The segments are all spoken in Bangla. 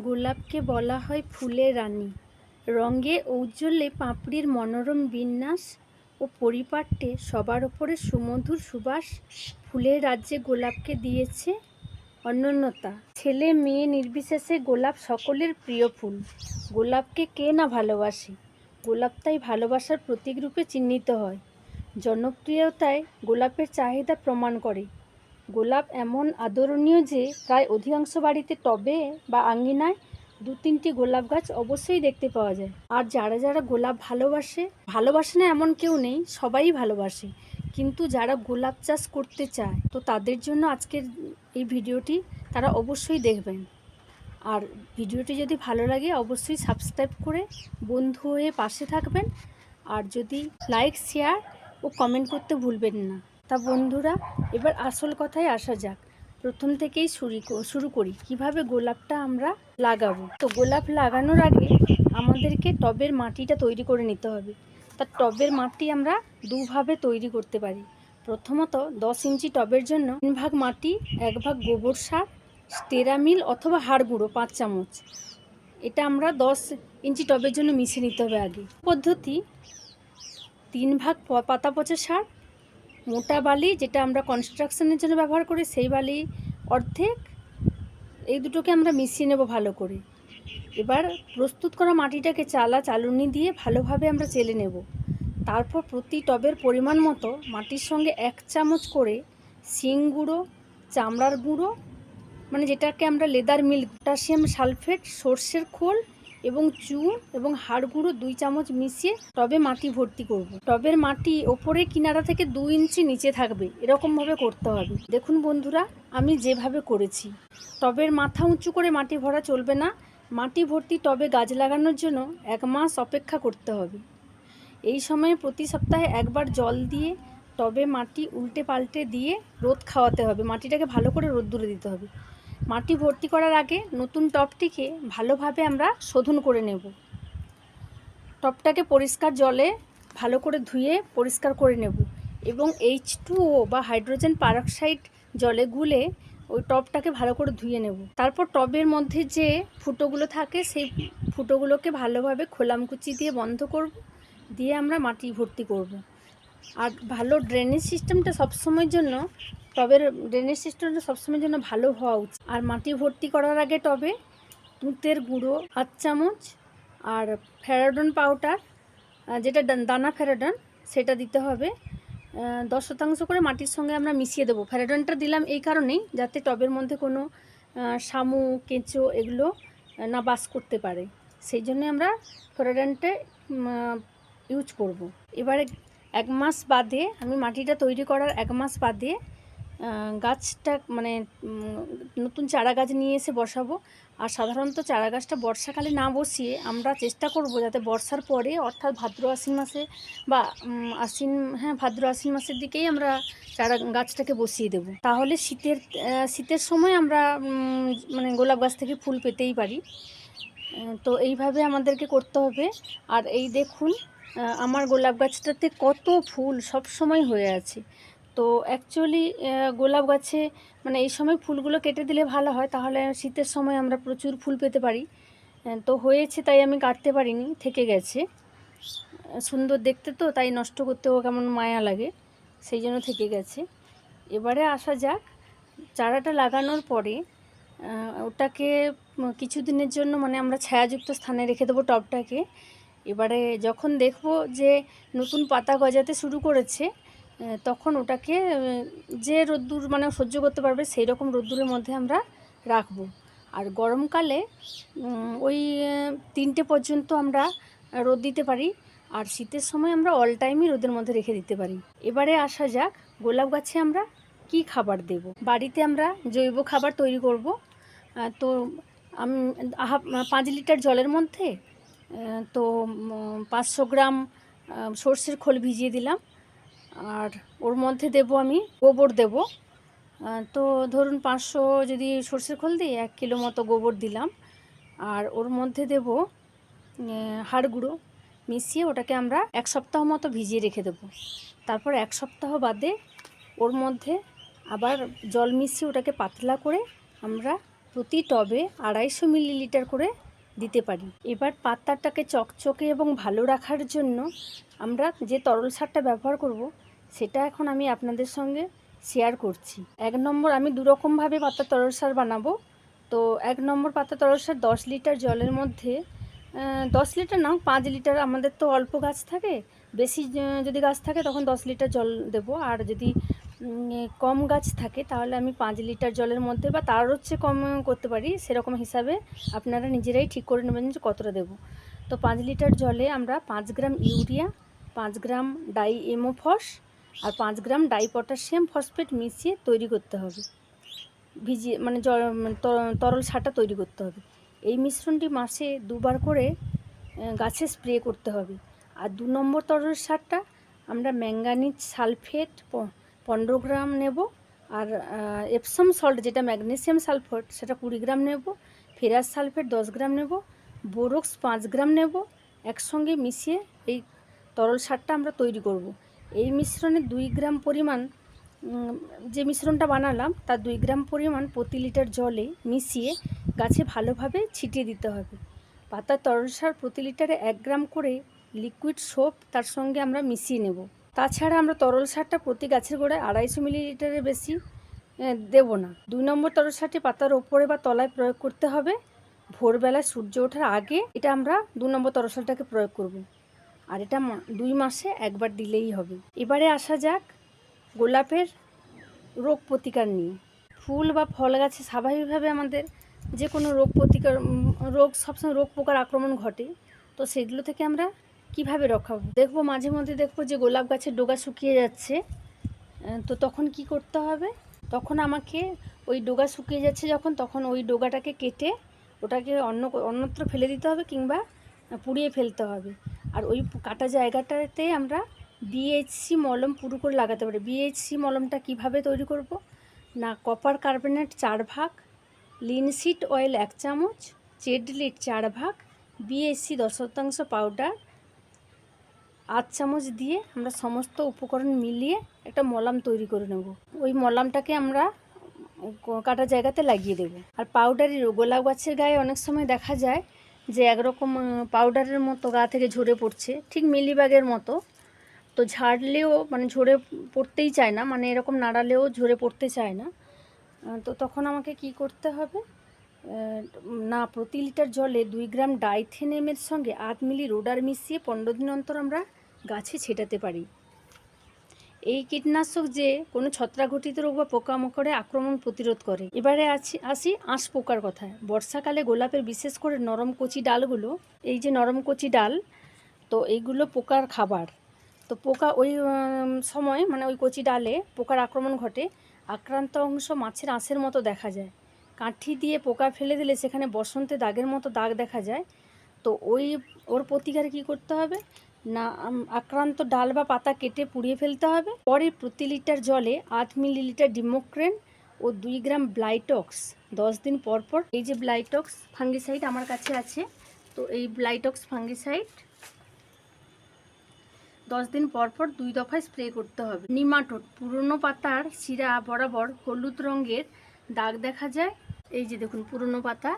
গোলাপকে বলা হয় ফুলের রানী। রঙে ঔজ্জ্বল্যে পাপড়ির মনোরম বিন্যাস ও পরিপাট্যে সবার ওপরে সুমধুর সুবাস ফুলের রাজ্যে গোলাপকে দিয়েছে অনন্যতা। ছেলে, মেয়ে, নির্বিশেষে গোলাপ সকলের প্রিয় ফুল। গোলাপকে কে না ভালোবাসে? গোলাপ তাই ভালোবাসার প্রতীক রূপে চিহ্নিত হয়। জনপ্রিয়তায় গোলাপের চাহিদা প্রমাণ করে। গোলাপ এমন আদরণীয় যে প্রায় অধিকাংশ বাড়িতে টবে বা আঙ্গিনায় দু তিনটি গোলাপ গাছ অবশ্যই দেখতে পাওয়া যায়। আর যারা যারা গোলাপ ভালোবাসে ভালোবাসে না এমন কেউ নেই, সবাই ভালোবাসে। কিন্তু যারা গোলাপ চাষ করতে চায়, তো তাদের জন্য আজকের এই ভিডিওটি তারা অবশ্যই দেখবেন। আর ভিডিওটি যদি ভালো লাগে, অবশ্যই সাবস্ক্রাইব করে বন্ধু হয়ে পাশে থাকবেন। আর যদি লাইক, শেয়ার ও কমেন্ট করতে ভুলবেন না। তা বন্ধুরা, এবার আসল কথায় আসা যাক। প্রথম থেকেই শুরু শুরু করি, কীভাবে গোলাপটা আমরা লাগাবো? তো গোলাপ লাগানোর আগে আমাদেরকে টবের মাটিটা তৈরি করে নিতে হবে। তা টবের মাটি আমরা দুভাবে তৈরি করতে পারি। প্রথমত দশ ইঞ্চি টবের জন্য তিন ভাগ মাটি, এক ভাগ গোবর সার, স্টেরামিল অথবা হাড় গুঁড়ো, পাঁচ চামচ। এটা আমরা দশ ইঞ্চি টবের জন্য মিশিয়ে নিতে হবে আগে। পদ্ধতি, তিন ভাগ পাতা পচা সার মোটা বালি যেটা আমরা কনস্ট্রাকশনের জন্য ব্যবহার করি, সেই বালি অর্ধেক এই দুটোকে আমরা মিশিয়ে নেব ভালো করে। এবার প্রস্তুত করা মাটিটাকে চালা চালুনি দিয়ে ভালোভাবে আমরা চেলে নেব। তারপর প্রতি টবের পরিমাণ মতো মাটির সঙ্গে এক চামচ করে শিং গুঁড়ো, চামড়ার গুঁড়ো মানে যেটাকে আমরা লেদার মিল্ক, পটাশিয়াম সালফেট, সর্ষের খোল এবং চুন এবং হাড় গুঁড়ো দুই চামচ মিশিয়ে টবে মাটি ভর্তি করব। টবের মাটি ওপরে কিনারা থেকে দু ইঞ্চি নিচে থাকবে। এরকমভাবে করতে হবে। দেখুন বন্ধুরা, আমি যেভাবে করেছি। টবের মাথা উঁচু করে মাটি ভরা চলবে না। মাটি ভর্তি টবে গাছ লাগানোর জন্য এক মাস অপেক্ষা করতে হবে। এই সময়ে প্রতি সপ্তাহে একবার জল দিয়ে টবে মাটি উল্টে পাল্টে দিয়ে রোদ খাওয়াতে হবে। মাটিটাকে ভালো করে রোদ্দুরে দিতে হবে। মাটি ভর্তি করার আগে নতুন টবটিকে ভালোভাবে আমরা শোধন করে নেব। টবটাকে পরিষ্কার জলে ভালো করে ধুয়ে পরিষ্কার করে নেব এবং এইচ বা হাইড্রোজেন পারক্সাইড জলে গুলে ওই টবটাকে ভালো করে ধুয়ে নেব। তারপর টবের মধ্যে যে ফুটোগুলো থাকে সেই ফুটোগুলোকে ভালোভাবে খোলামকুচি দিয়ে বন্ধ করব, দিয়ে আমরা মাটি ভর্তি করব। আর ভালো ড্রেনেজ সিস্টেমটা সবসময়ের জন্য টবের ড্রেনেজ সিস্টেমটা সবসময়ের জন্য ভালো হওয়া উচিত। আর মাটি ভর্তি করার আগে টবে তুঁতের গুঁড়ো হাত চামচ আর ফেরাডন পাউডার যেটা দানা ফেরাডন, সেটা দিতে হবে। দশ শতাংশ করে মাটির সঙ্গে আমরা মিশিয়ে দেবো। ফেরাডনটা দিলাম এই কারণেই যাতে টবের মধ্যে কোনো শামু কেঁচো এগুলো না বাস করতে পারে। সেই জন্য আমরা ফেরাডনটা ইউজ করব। এবারে এক মাস বাদে আমি মাটিটা তৈরি করার এক মাস বাদে গাছটা মানে নতুন চারা গাছ নিয়ে এসে বসাবো। আর সাধারণত চারা গাছটা বর্ষাকালে না বসিয়ে আমরা চেষ্টা করব যাতে বর্ষার পরে, অর্থাৎ ভাদ্র আশ্বিন মাসে বা আশ্বিন হ্যাঁ ভাদ্র আশ্বিন মাসের দিকেই আমরা চারা, গাছটাকে বসিয়ে দেব। তাহলে শীতের শীতের সময় আমরা মানে গোলাপ গাছ থেকে ফুল পেতেই পারি। তো এইভাবে আমাদেরকে করতে হবে। আর এই দেখুন আমার গোলাপ গাছটাতে কত ফুল সব সময় হয়ে আছে। তো অ্যাকচুয়ালি গোলাপ গাছে মানে এই সময় ফুলগুলো কেটে দিলে ভালো হয়, তাহলে শীতের সময় আমরা প্রচুর ফুল পেতে পারি। তো হয়েছে তাই আমি কাটতে পারিনি, থেকে গেছে। সুন্দর দেখতে তো, তাই নষ্ট করতেও কেমন মায়া লাগে, সেই জন্য থেকে গেছে। এবারে আসা যাক, চারাটা লাগানোর পরে ওটাকে কিছুদিনের জন্য মানে আমরা ছায়াযুক্ত স্থানে রেখে দেবো টবটাকে। এবারে যখন দেখব যে নতুন পাতা গজাতে শুরু করেছে তখন ওটাকে যে রোদ্দুর মানে সহ্য করতে পারবে সেই রকম রোদ্দুরের মধ্যে আমরা রাখব। আর গরমকালে ওই তিনটে পর্যন্ত আমরা রোদ দিতে পারি, আর শীতের সময় আমরা অল টাইমই রোদের মধ্যে রেখে দিতে পারি। এবারে আসা যাক, গোলাপ গাছে আমরা কি খাবার দেব? বাড়িতে আমরা জৈব খাবার তৈরি করব। তো আমি পাঁচ লিটার জলের মধ্যে তো পাঁচশো গ্রাম সর্ষের খোল ভিজিয়ে দিলাম। আর ওর মধ্যে দেব আমি গোবর দেব। তো ধরুন পাঁচশো যদি সর্ষের খোল দিই, এক কিলো মতো গোবর দিলাম। আর ওর মধ্যে দেব হাড় গুঁড়ো মিশিয়ে ওটাকে আমরা এক সপ্তাহ মতো ভিজিয়ে রেখে দেবো। তারপর এক সপ্তাহ বাদে ওর মধ্যে আবার জল মিশিয়ে ওটাকে পাতলা করে আমরা প্রতি টবে আড়াইশো মিলিলিটার করে দিতে পারি। এবার পাতাটাকে চকচকে এবং ভালো রাখার জন্য আমরা যে তরল সারটা ব্যবহার করব সেটা এখন আমি আপনাদের সঙ্গে শেয়ার করছি। এক নম্বর, আমি দুরকমভাবে পাতা তরল সার বানাবো। তো এক নম্বর, পাতা তরল সার দশ লিটার জলের মধ্যে দশ লিটার না, পাঁচ লিটার আমাদের তো অল্প গাছ থাকে। বেশি যদি গাছ থাকে তখন দশ লিটার জল দেবো। আর যদি কম গাছ থাকে তাহলে আমি পাঁচ লিটার জলের মধ্যে বা তার হচ্ছে কম করতে পারি। সেরকম হিসাবে আপনারা নিজেরাই ঠিক করে নেবেন যে কতটা দেবো। তো পাঁচ লিটার জলে আমরা পাঁচ গ্রাম ইউরিয়া, পাঁচ গ্রাম ডাই এমোফস আর পাঁচ গ্রাম ডাই পটাশিয়াম ফসফেট মিশিয়ে তৈরি করতে হবে। ভিজিয়ে মানে মানে তরল সারটা তৈরি করতে হবে। এই মিশ্রণটি মাসে দুবার করে গাছে স্প্রে করতে হবে। আর দু নম্বর তরল সারটা আমরা ম্যাঙ্গানিজ সালফেট পনেরো গ্রাম নেব আর এপসম সল্ট যেটা ম্যাগনেসিয়াম সালফেট সেটা কুড়ি গ্রাম নেব ফেরাস সালফেট দশ গ্রাম নেব বোরক্স পাঁচ গ্রাম নেব। একসঙ্গে মিশিয়ে এই তরল সারটা আমরা তৈরি করব। এই মিশ্রণে দুই গ্রাম পরিমাণ যে মিশ্রণটা বানালাম, তার দুই গ্রাম পরিমাণ প্রতি লিটার জলে মিশিয়ে গাছে ভালোভাবে ছিটিয়ে দিতে হবে। পাতার তরল সার প্রতি লিটারে এক গ্রাম করে লিকুইড সোপ তার সঙ্গে আমরা মিশিয়ে নেব। তাছাড়া আমরা তরল সারটা প্রতি গাছের গোড়ায় আড়াইশো মিলিলিটারের বেশি দেব না। দুই নম্বর তরল সারটি পাতার ওপরে বা তলায় প্রয়োগ করতে হবে। ভোরবেলায় সূর্য ওঠার আগে এটা আমরা দু নম্বর তরল সারটাকে প্রয়োগ করব। আর এটা দুই মাসে একবার দিলেই হবে। এবারে আসা যাক গোলাপের রোগ প্রতিকার নিয়ে। ফুল বা ফল গাছে স্বাভাবিকভাবে আমাদের যে কোনো রোগ প্রতিকার রোগ সবসময় রোগ পোকার আক্রমণ ঘটে, তো সেগুলো থেকে আমরা কীভাবে রক্ষা দেখব, মাঝে মধ্যে দেখব যে গোলাপ গাছের ডোগা শুকিয়ে যাচ্ছে। তো তখন কি করতে হবে? তখন আমাকে ওই ডোগা শুকিয়ে যাচ্ছে যখন, তখন ওই ডোগাটাকে কেটে ওটাকে অন্য অন্যত্র ফেলে দিতে হবে কিংবা পুড়িয়ে ফেলতে হবে। আর ওই কাটা জায়গাটাতে আমরা বিএইচসি মলম পুরো করে লাগাতে পারি। বিএইচসি মলমটা কীভাবে তৈরি করব? না কপার কার্বনেট চার ভাগ লিনসিড অয়েল এক চামচ চেডলিট চার ভাগ বিএসসি দশ শতাংশ পাউডার আধ চামচ দিয়ে আমরা সমস্ত উপকরণ মিলিয়ে একটা মলাম তৈরি করে নেব। ওই মলামটাকে আমরা কাটা জায়গাতে লাগিয়ে দেব। আর পাউডারের গোলাপ গাছের গায়ে অনেক সময় দেখা যায় যে একরকম পাউডারের মতো গা থেকে ঝরে পড়ছে, ঠিক মিলিবাগের মতো। তো ঝাড়লেও মানে ঝরে পড়তেই চায় না মানে এরকম নাড়ালেও ঝরে পড়তে চায় না। তো তখন আমাকে কি করতে হবে? না, প্রতি লিটার জলে দুই গ্রাম ডাইথেনেমের সঙ্গে আধ মিলি রোডার মিশিয়ে পনেরো দিন অন্তর আমরা গাছে ছেটাতে পারি। এই কীটনাশক যে কোনো ছত্রাকঘটিত রোগ বা পোকামাকড়ে আক্রমণ প্রতিরোধ করে। এবারে আছি, আসি আঁশ পোকার কথায়। বর্ষাকালে গোলাপের বিশেষ করে নরম কচি ডালগুলো, এই যে নরম কচি ডাল, তো এইগুলো পোকার খাবার। তো পোকা ওই সময় মানে ওই কচি ডালে পোকার আক্রমণ ঘটে, আক্রান্ত অংশ মাছের আঁশের মতো দেখা যায়। কাঠি দিয়ে পোকা ফেলে দিলে সেখানে বসন্তে দাগের মতো দাগ দেখা যায়। তো ওই, ওর প্রতিকারে কী করতে হবে? না আক্রান্ত ডাল বা পাতা কেটে পুড়িয়ে ফেলতে হবে। পরে প্রতি লিটার জলে আট মিলিলিটার ডিমোক্রেন ও দুই গ্রাম ব্লাইটক্স। দশ দিন পর পর এই যে ব্লাইটক্স ফাঙ্গিসাইড আমার কাছে আছে, তো এই ব্লাইটক্স ফাঙ্গিসাইড দশ দিন পর পর দুই দফায় স্প্রে করতে হবে। নিমাটোড, পুরনো পাতার শিরা বরাবর হলুদ রঙের দাগ দেখা যায়। এই যে দেখুন, পুরনো পাতা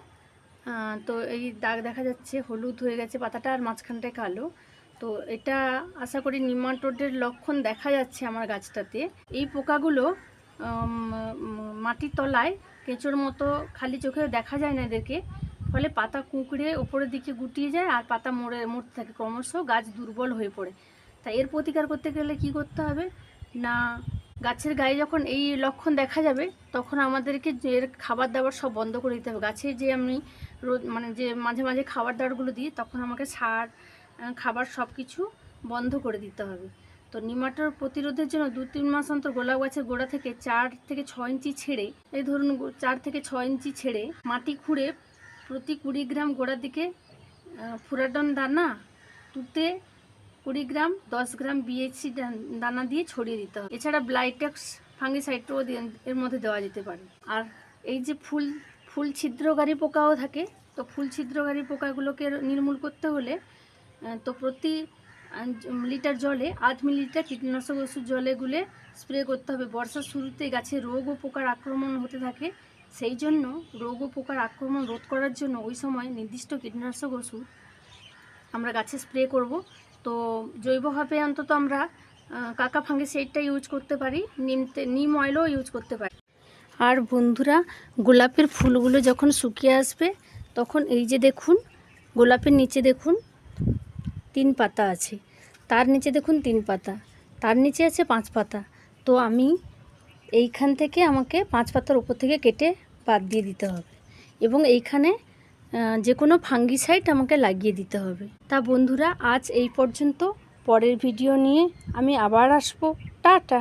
তো এই দাগ দেখা যাচ্ছে, হলুদ হয়ে গেছে পাতাটা, আর মাঝখানটায় কালো। তো এটা আশা করি নিমাটোডের লক্ষণ দেখা যাচ্ছে আমার গাছটাতে। এই পোকাগুলো মাটির তলায় কেঁচোর মতো খালি চোখে দেখা যায় না এদেরকে। ফলে পাতা কুঁকড়ে ওপরের দিকে গুটিয়ে যায় আর পাতা মরে, মরতে থাকে। ক্রমশ গাছ দুর্বল হয়ে পড়ে। তাই এর প্রতিকার করতে গেলে কি করতে হবে? না, গাছের গায়ে যখন এই লক্ষণ দেখা যাবে, তখন আমাদেরকে এর খাবার দাবার সব বন্ধ করে দিতে হবে। গাছে যে আমি রোজ মানে যে মাঝে মাঝে খাবার দাবারগুলো দিই, তখন আমাকে সার খাবার সব কিছু বন্ধ করে দিতে হবে। তো নিমাটোর প্রতিরোধের জন্য দু তিন মাস অন্তর গোলাপ গাছের গোড়া থেকে চার থেকে ছ ইঞ্চি ছেড়ে, এই ধরুন চার থেকে ছ ইঞ্চি ছেড়ে মাটি খুঁড়ে প্রতি কুড়ি গ্রাম গোড়ার দিকে ফুরাডন দানা, তুতে কুড়ি গ্রাম, দশ গ্রাম বিএইচসি দানা দিয়ে ছড়িয়ে দিতে হবে। এছাড়া ব্লাইটেক্স ফাঙ্গিসাইডও এর মধ্যে দেওয়া যেতে পারে। আর এই যে ফুল ফুল ছিদ্রকারী পোকাও থাকে, তো ফুল ছিদ্রকারী পোকাগুলোকে নির্মূল করতে হলে তো প্রতি লিটার জলে, আধ মিলিলিটার কীটনাশক ওষুধ জলে গুলে স্প্রে করতে হবে। বর্ষার শুরুতে গাছে রোগ ও পোকার আক্রমণ হতে থাকে। সেই জন্য রোগ ও পোকার আক্রমণ রোধ করার জন্য ওই সময় নির্দিষ্ট কীটনাশক ওষুধ আমরা গাছে স্প্রে করব। তো জৈবভাবে অন্তত আমরা কাকা ফাঙ্গিসাইডটা ইউজ করতে পারি, নিম তে- নিম অয়েলও ইউজ করতে পারি। আর বন্ধুরা, গোলাপের ফুলগুলো যখন শুকিয়ে আসবে, তখন এই যে দেখুন, গোলাপের নিচে দেখুন তিন পাতা আছে। তার নিচে দেখুন তিন পাতা। তার নিচে আছে পাঁচ পাতা। তো আমি এইখান থেকে আমাকে পাঁচ পাতার উপর থেকে কেটে বাদ দিয়ে দিতে হবে এবং এইখানে যে কোনো ফাঙ্গি ফাঙ্গিসাইড আমাকে লাগিয়ে দিতে হবে। তা বন্ধুরা, আজ এই পর্যন্ত। পরের ভিডিও নিয়ে আমি আবার আসব। টাটা।